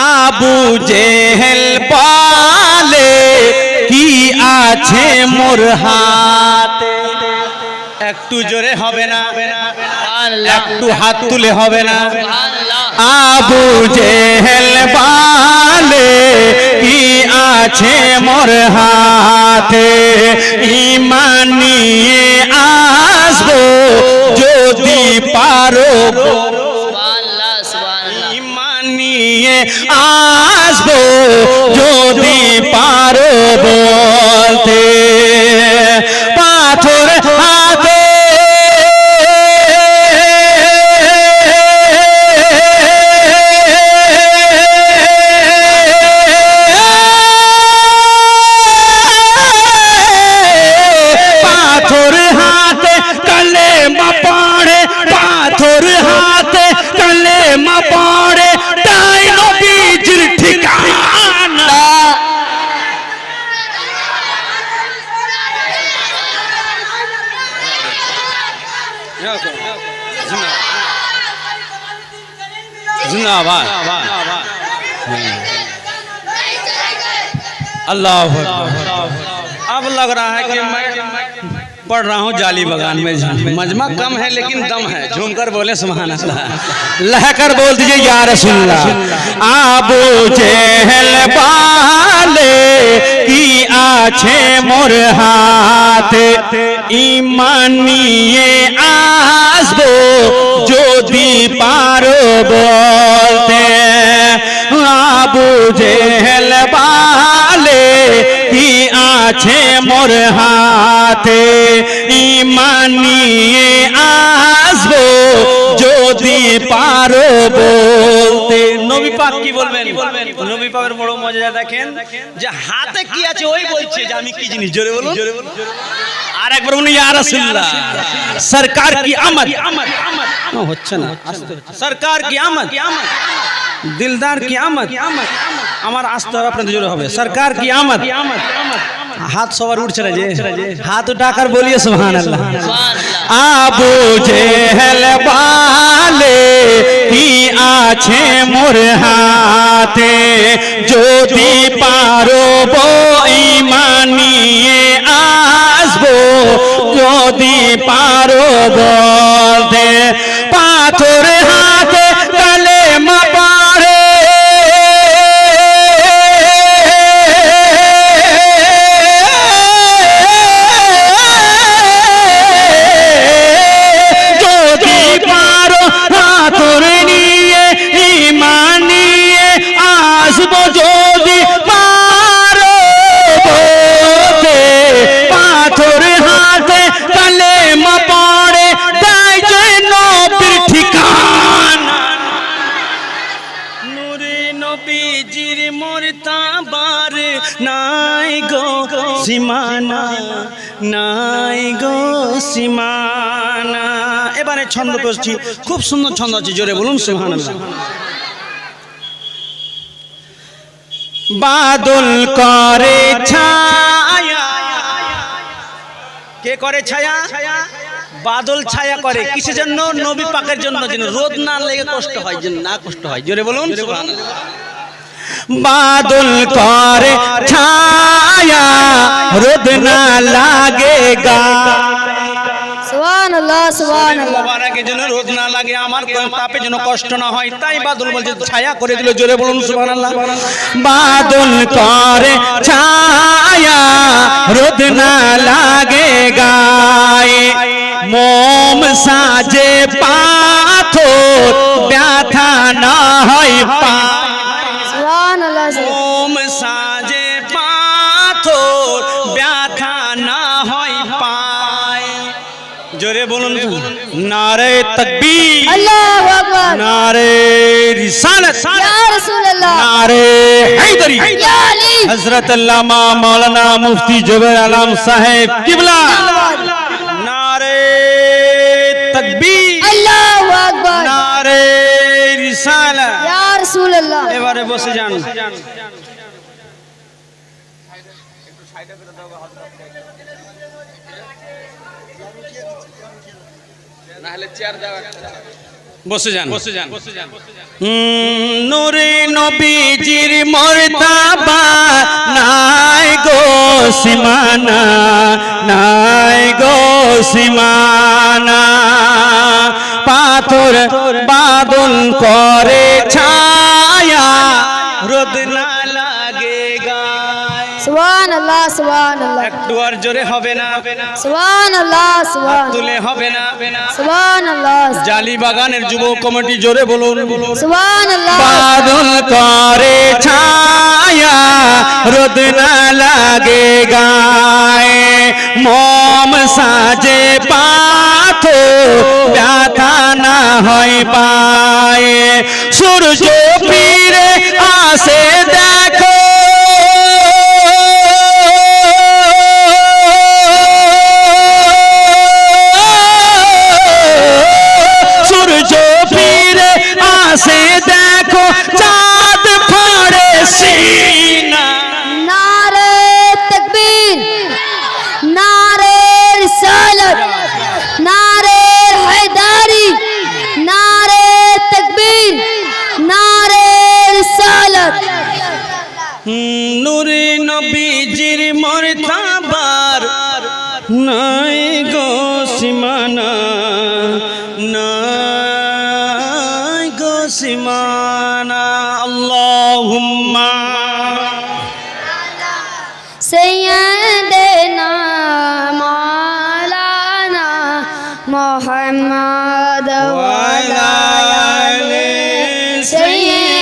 আবু জেহেল পালে কি আছে মোর হাতে? একটু জোরে হবে না। একটু হাত তুলে হবে না। আবু জেহেল পালে কি আছে মোর হাতে? ইমান আসব যদি পারো। আসব যদি পারো বলতে। जिंदाबाद अल्लाह अब लग रहा है कि मैं पढ़ रहा हूँ जाली बगान में मजमा कम है लेकिन दम है। झूमकर बोले सुबहान अल्लाह लहकर बोल दीजिए, या रसूल आबू जेहल पाले की आछे मोर हाथ। ईमानिए आसबो जो दी पारो बो জেহেল বালে কি আছে মোর হাতে ইমান নিয়ে আসবো যদি পারো বলতে নবী পাক কি বলবেন নবী পাকের বড় মজা দেখেন যে হাতে কি আছে ওই বলছে যে আমি কি জিনিস জোরে বলুন আর একবার বলুন ইয়া রাসূলুল্লাহ সরকার কি আমদ না, হচ্ছে না আস্তে হচ্ছে। সরকার কি আমদ দিলদার কি আমদ আমার আসতে হবে আপনাদের জোরে হবে সরকার কি আমদ হাত সবার উঠছে না যে হাত উঠাকার বলিয়ে সুবহান আল্লাহ সুবহানাল্লাহ আবু জেহেল বালে কি আছে মোর হাতে যদি পারো ইমানিয়ে আসবো যদি পারো বলতে পাথর সীমানা নাই গো সীমানা। এবারে ছন্দ করছি, খুব সুন্দর ছন্দ আছে, জোরে বলুন, সুবহানাল্লাহ। বাদল করে ছায়া। কে করে ছায়া? বাদল ছায়া করে। কিসের জন্য? নবী পাকের জন্য যেন রোদ না লেগে কষ্ট হয়, যেন না কষ্ট হয়। জোরে বলুন বাদল করে ছায়া। রোদ না লাগে গা সুবহানাল্লাহ। সুবহানাল্লাহ মোবারকের জন্য রোদ না লাগে আমার কোন তাপে যেন কষ্ট না হয় তাই বাদল বলছে ছায়া করে দিল জোরে বলুন সুবহানাল্লাহ। বাদল করে ছায়া রোদ না লাগে গায়ে মোম সাজে পাথর জোরে বলুন নারে তকবীর আল্লাহু আকবার। নারে রিসালত ইয়া রাসূলুল্লাহ। নারে হায়দারি। ইয়া আলী। হযরত আল্লামা মাওলানা মুফতি জুবের আলম সাহেব কিবলা। নারে তকবীর আল্লাহু আকবার। নারে রিসালত। ইয়া রাসূলুল্লাহ। এবারে বসে যান। বসে যান। বসে যান। হুম, নূরে নবীজির মর্তাবা নাই গো সীমানা নাই গো সীমানা। পাথর বাদল করে ছায়া রোদ না লাগে গায় সুবহান আল্লাহ সুবহান আল্লাহ একটু আর জোরে হবে না সুবহান আল্লাহ সুবহান তুলে হবে না সুবহান আল্লাহ জালি বাগানের যুব কমিটি জোরে বলুন বলুন সুবহান আল্লাহ বাদল করে ছায়া রোদ না লাগে গায়ে মম সাজে পাথো ব্যথা না হয় পায়ে সূর্য ফিরে মোর তাবার নাই গো সীমানা নাই গো সীমানা। আল্লাহুম্মা সাইয়া